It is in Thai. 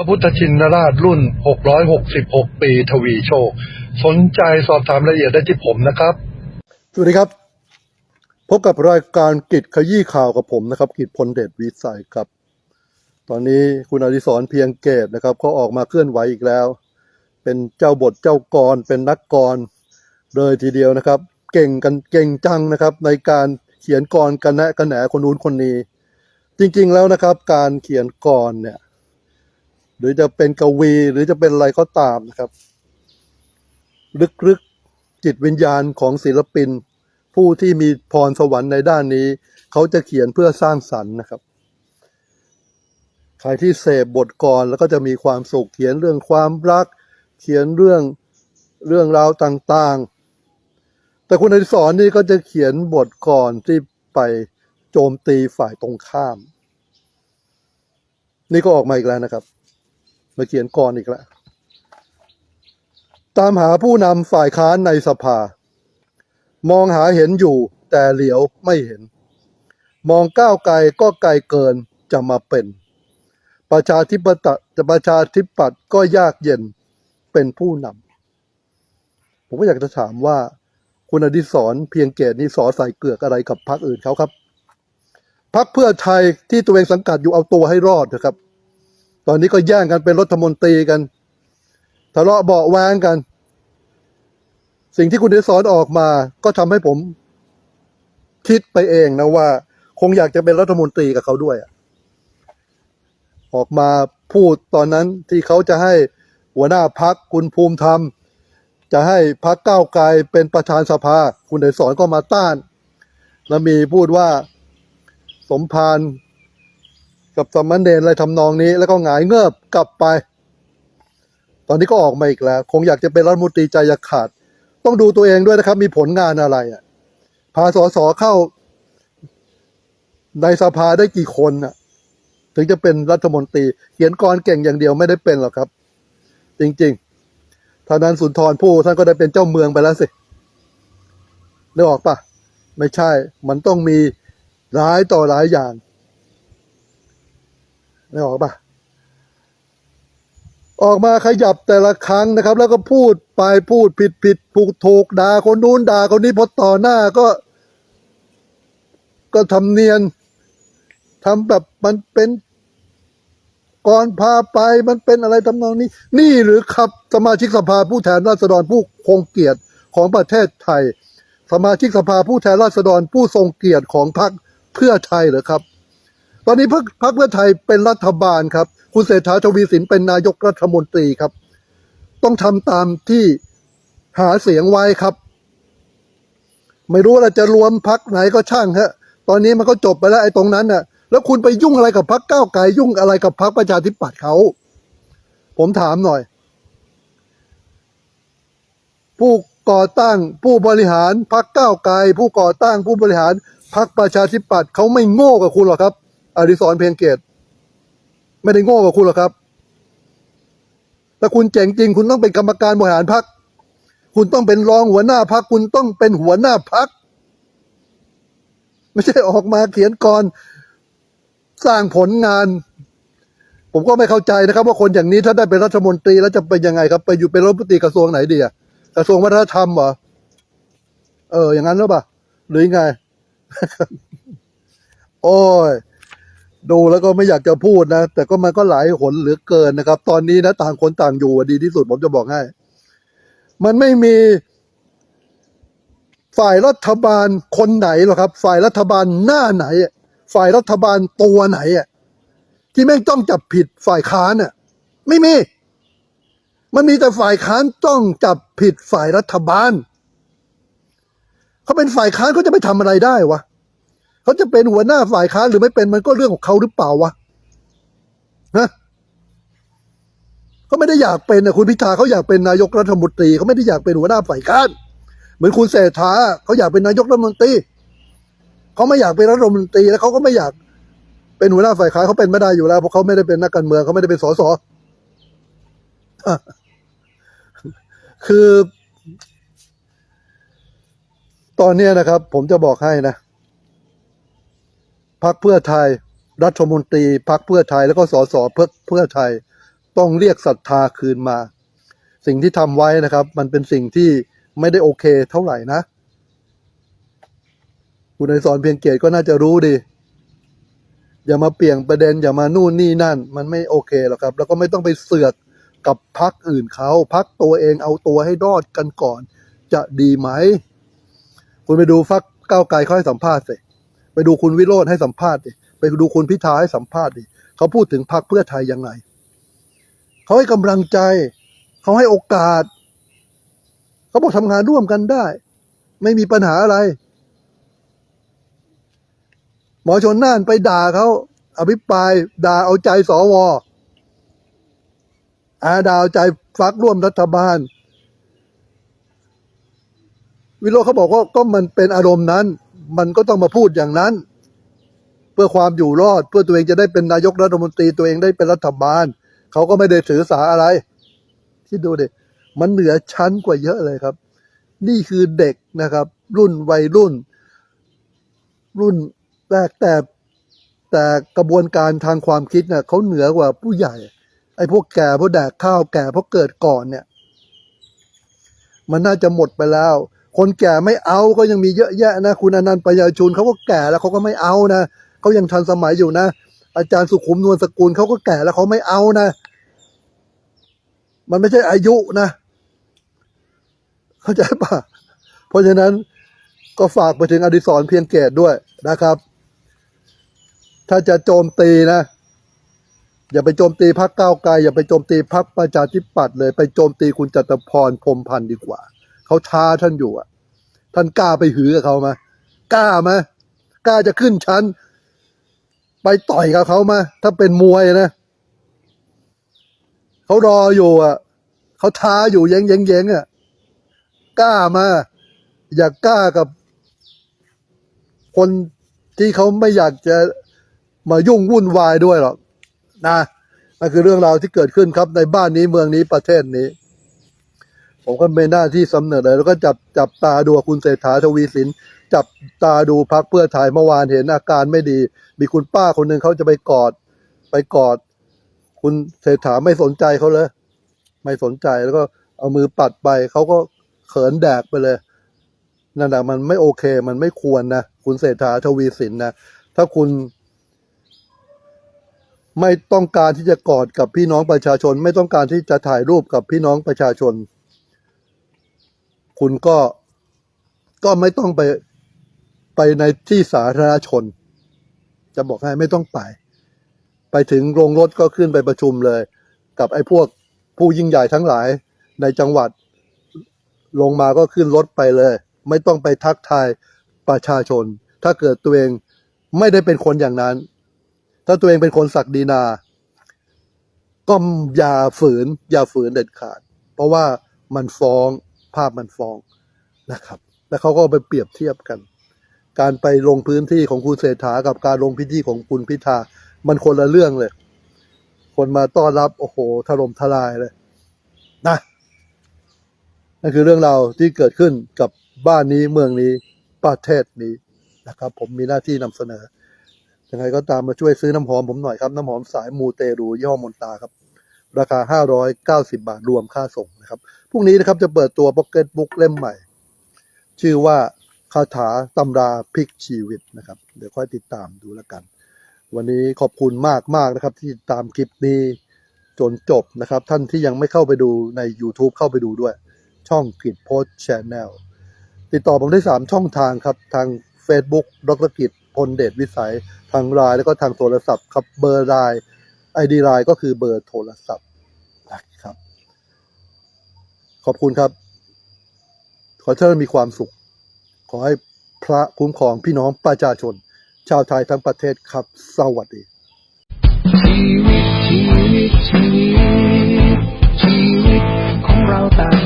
พระพุทธชินราชรุ่น 666 ปีทวีโชค สนใจสอบถามรายละเอียดได้ที่ผมนะครับ สวัสดีครับ พบกับรายการกิจขยี้ข่าวกับผมนะครับ กิจพลเดชวิสัยครับ ตอนนี้คุณอดิศรเพียงเกตนะครับเขาออกมาเคลื่อนไหวอีกแล้ว เป็นเจ้าบทเจ้ากรเป็นนักกรเลยทีเดียวนะครับ เก่งกันเก่งจังนะครับ ในการเขียนกรกันแนะกันแหนคนนู้นคนนี้ จริง ๆ แล้วนะครับ การเขียนกรเนี่ย หรือจะเป็นกวีหรือจะเป็นอะไรก็ตามนะครับ ลึกๆจิตวิญญาณของศิลปิน ผู้ที่มีพรสวรรค์ในด้านนี้ เขาจะเขียนเพื่อสร้างสรรค์นะครับใครที่เสพบทกรแล้วก็จะมีความสุขเขียนเรื่องความรัก เขียนเรื่องเรื่องราวต่างๆ แต่คุณอดิศรนี่ก็จะเขียนบทกรที่ไปโจมตีฝ่ายตรงข้าม นี่ก็ออกมาอีกแล้วนะครับ มาเขียนกรอีกแล้วตามหาผู้นำฝ่ายค้านในสภา มองหาเห็นอยู่แต่เหลียวไม่เห็น มองก้าวไกลก็ไกลเกินจะมาเป็น ประชาธิปไตยจะประชาธิปัตย์ก็ยากเย็นเป็นผู้นำผมก็อยากจะถามว่าคุณอดิศรเพียงเกตนี่สอใส่เกลือกอะไรกับพรรคอื่นเขาครับพรรคเพื่อไทยที่ตัวเองสังกัดอยู่เอาตัวให้รอดนะครับ ตอนนี้ก็แย่งกันเป็นรัฐมนตรีกัน ทะเลาะเบาแวงกัน สิ่งที่คุณอดิศรออกมา ก็ทำให้ผม คิดไปเองนะว่า คงอยากจะเป็นรัฐมนตรีกับเขาด้วยออกมาพูดตอนนั้นที่เขาจะให้หัวหน้าพักคุณภูมิธรรม จะให้พักก้าวไกลเป็นประธานสภา คุณอดิศรก็มาต้าน แล้วมีพูดว่าสมภาร กับสมณเณรอะไรทำนองนี้ แล้วก็หงายเงือบกลับไป ตอนนี้ก็ออกมาอีกแล้ว คงอยากจะเป็นรัฐมนตรีใจอยากขาด ต้องดูตัวเองด้วยนะครับ มีผลงานอะไรอะพาสอสอเข้า ในสภาได้กี่คนอะ ถึงจะเป็นรัฐมนตรี เขียนกรเก่งอย่างเดียวไม่ได้เป็นหรอกครับ จริงๆท่านั้นสุนทรภู่ท่านก็ได้เป็นเจ้าเมืองไปแล้วสินึกออกปะไม่ใช่ มันต้องมีหลายต่อหลายอย่าง นึกออกปะออกมาขยับแต่ละครั้งนะครับ แล้วก็พูดไปพูดผิดผิดถูกถูกด่าคนนู้นด่าคนนี้พอต่อหน้าก็ ก็ทำเนียนทำแบบมันเป็นก่อนพาไปมันเป็นอะไรทำนองนี้ นี่หรือครับสมาชิกสภาผู้แทนราษฎรผู้คงเกียรติของประเทศไทย สมาชิกสภาผู้แทนราษฎรผู้ทรงเกียรติของพรรคเพื่อไทยเหรอครับ ตอนนี้พรรคพรรคเพื่อไทยเป็นรัฐบาลครับ คุณเศรษฐาทวีสินเป็นนายกรัฐมนตรีครับ ต้องทำตามที่หาเสียงไว้ครับ ไม่รู้ว่าเราจะรวมพักไหนก็ช่างฮะ ตอนนี้มันก็จบไปแล้วไอ้ตรงนั้นน่ะ แล้วคุณไปยุ่งอะไรกับพักก้าวไกลยุ่งอะไรกับพักประชาธิปัตย์เขา ผมถามหน่อย ผู้ก่อตั้งผู้บริหารพักก้าวไกลผู้ก่อตั้งผู้บริหารพักประชาธิปัตย์เขาไม่โง่กับคุณหรอกครับ อดิศรเพียงเกต ไม่ได้โง่กับคุณหรอกครับ ถ้าคุณเจ๋งจริง คุณต้องเป็นกรรมการบริหารพัก คุณต้องเป็นรองหัวหน้าพัก คุณต้องเป็นหัวหน้าพัก ไม่ใช่ออกมาเขียนกรสร้างผลงาน ผมก็ไม่เข้าใจนะครับ ว่าคนอย่างนี้ถ้าได้เป็นรัฐมนตรีแล้วจะเป็นยังไงครับ ไปอยู่เป็นรัฐมนตรีกระทรวงไหนดีอะกระทรวงวัฒนธรรมเหรอเออ อย่างนั้นหรือเปล่าหรือยังไง โอ้ย ดูแล้วก็ไม่อยากจะพูดนะ แต่ก็มันก็หลายหนเหลือเกินนะครับ ตอนนี้นะต่างคนต่างอยู่ดีที่สุดผมจะบอกให้ มันไม่มีฝ่ายรัฐบาลคนไหนหรอกครับ ฝ่ายรัฐบาลหน้าไหน ฝ่ายรัฐบาลตัวไหนที่แม่งต้องจับผิดฝ่ายค้านอะไม่มี มันมีแต่ฝ่ายค้านต้องจับผิดฝ่ายรัฐบาลเขาเป็นฝ่ายค้านเขาจะไปทำอะไรได้วะ เขาจะเป็นหัวหน้าฝ่ายค้านหรือไม่เป็นมันก็เรื่องของเขาหรือเปล่าวะฮะเขาไม่ได้อยากเป็นนะคุณพิธาเขาอยากเป็นนายกรัฐมนตรีเขาไม่ได้อยากเป็นหัวหน้าฝ่ายค้านเหมือนคุณเศรษฐาเขาอยากเป็นนายกรัฐมนตรีเขาไม่อยากเป็นรัฐมนตรีแล้วเขาก็ไม่อยากเป็นหัวหน้าฝ่ายค้านเขาเป็นไม่ได้อยู่แล้วเพราะเขาไม่ได้เป็นนักการเมืองเขาไม่ได้เป็นสสคือ ตอนนี้นะครับ ผมจะบอกให้นะ พักเพื่อไทย รัฐมนตรีพักเพื่อไทยแล้วก็สสเพื่อเพื่อไทย ต้องเรียกศรัทธาคืนมา สิ่งที่ทำไว้นะครับ มันเป็นสิ่งที่ไม่ได้โอเคเท่าไหร่นะ คุณไอสอนเพียงเกตก็น่าจะรู้ดี อย่ามาเปลี่ยนประเด็น อย่ามานู่นนี่นั่น มันไม่โอเคหรอกครับ แล้วก็ไม่ต้องไปเสือกกับพักอื่นเขาพักตัวเองเอาตัวให้รอดกันก่อน จะดีไหม คุณไปดูฟักก้าวไกลเขาให้สัมภาษณ์สิ ไปดูคุณวิโรธให้สัมภาษณ์ดิไปดูคุณพิธาให้สัมภาษณ์ดิเขาพูดถึงพักเพื่อไทยยังไงเขาให้กำลังใจ เขาให้โอกาส เขาบอกทำงานร่วมกันได้ ไม่มีปัญหาอะไร หมอชนน่านไปด่าเขาอภิปรายด่าเอาใจสวอาด่าเอาใจฟักร่วมรัฐบาล วิโรจน์เขาบอกว่าก็มันเป็นอารมณ์นั้น มันก็ต้องมาพูดอย่างนั้น เพื่อความอยู่รอด เพื่อตัวเองจะได้เป็นนายกรัฐมนตรีตัวเองได้เป็นรัฐบาลเขาก็ไม่ได้ถือสาอะไร ที่ดูดิมันเหนือชั้นกว่าเยอะเลยครับ นี่คือเด็กนะครับ รุ่นวัยรุ่น รุ่นแรกแต่แต่กระบวนการทางความคิดเนี่ยเขาเหนือกว่าผู้ใหญ่ ไอ้พวกแก่พวกแดกข้าวแก่เพราะเกิดก่อนเนี่ย มันน่าจะหมดไปแล้ว คนแก่ไม่เอาก็ยังมีเยอะแยะนะ คุณอนันต์ปัญญาชุนเขาก็แก่แล้วเขาก็ไม่เอานะเขายังทันสมัยอยู่นะ อาจารย์สุขุมนวลสกุลเขาก็แก่แล้วเขาไม่เอานะ มันไม่ใช่อายุนะ เข้าใจปะเพราะฉะนั้นก็ฝากไปถึงอดิศรเพียงเกตด้วยนะครับ ถ้าจะโจมตีนะ อย่าไปโจมตีพรรคก้าวไกลอย่าไปโจมตีพรรคประชาธิปัตย์เลย ไปโจมตีคุณจตุพรพรมพันธ์ดีกว่า เขาท้าท่านอยู่อะ ท่านกล้าไปหือกับเขาไหมกล้าไหมกล้าจะขึ้นชั้น ไปต่อยกับเขาไหมถ้าเป็นมวยนะเขารออยู่อะเขาท้าอยู่เย้งเย้งเย้งอะกล้ามา อย่ากล้ากับ คนที่เขาไม่อยากจะมายุ่งวุ่นวายด้วยหรอกนะนั่นคือเรื่องราวที่เกิดขึ้นครับในบ้านนี้เมืองนี้ประเทศนี้ ผมก็เป็นหน้าที่สำเนิดเลยแล้วก็จับจับตาดูคุณเศรษฐาทวีสิน จับตาดูพักเพื่อไทยเมื่อวานเห็นอาการไม่ดี มีคุณป้าคนหนึ่งเขาจะไปกอด ไปกอด คุณเศรษฐาไม่สนใจเขาเลย ไม่สนใจแล้วก็เอามือปัดไปเขาก็เขินแดกไปเลยนั่นแหละมันไม่โอเค มันไม่ควรนะคุณเศรษฐาทวีสินนะถ้าคุณไม่ต้องการที่จะกอดกับพี่น้องประชาชน ไม่ต้องการที่จะถ่ายรูปกับพี่น้องประชาชน คุณก็ก็ไม่ต้องไปไปในที่สาธารณชน จะบอกให้ไม่ต้องไป ไปถึงโรงรถก็ขึ้นไปประชุมเลย กับไอ้พวกผู้ยิ่งใหญ่ทั้งหลายในจังหวัด ลงมาก็ขึ้นรถไปเลย ไม่ต้องไปทักทายประชาชน ถ้าเกิดตัวเองไม่ได้เป็นคนอย่างนั้น ถ้าตัวเองเป็นคนศักดินา ก็อย่าฝืน อย่าฝืนเด็ดขาด เพราะว่ามันฟ้อง ภาพมันฟ้องนะครับ แล้วเขาก็ไปเปรียบเทียบกัน การไปลงพื้นที่ของคุณเศรษฐากับการลงพื้นที่ของคุณพิธา มันคนละเรื่องเลย คนมาต้อนรับโอ้โหถล่มทลายเลยนะนั่นคือเรื่องราวที่เกิดขึ้นกับบ้านนี้เมืองนี้ประเทศนี้นะครับ ผมมีหน้าที่นำเสนอยังไงก็ตามมาช่วยซื้อน้ำหอมผมหน่อยครับ น้ำหอมสายมูเตรูย่อมนตาครับ ราคา 590 บาทรวมค่าส่งนะครับพรุ่งนี้นะครับจะเปิดตัวพ็อกเก็ตบุ๊กเล่มใหม่ ชื่อว่าคาถาตำราพลิกชีวิตนะครับ เดี๋ยวค่อยติดตามดูแล้วกัน วันนี้ขอบคุณมากมากนะครับ ที่ติดตามคลิปนี้จนจบนะครับ ท่านที่ยังไม่เข้าไปดูใน YouTube เข้าไปดูด้วย ช่องกิจโพสชแนลติดต่อผมได้ 3 ช่องทางครับ ทาง Facebook ดรกิจพลเดชวิสัย ทางไลน์แล้วก็ทางโทรศัพท์ครับเบอร์ไลน์ ไอดีไลน์ก็คือเบอร์โทรศัพท์นะครับ ขอบคุณครับ ขอให้ท่านมีความสุข ขอให้พระคุ้มครองพี่น้องประชาชน ชาวไทยทั้งประเทศครับ สวัสดีชีวิตชีวิตชีวิตชีวิตของเราต่าง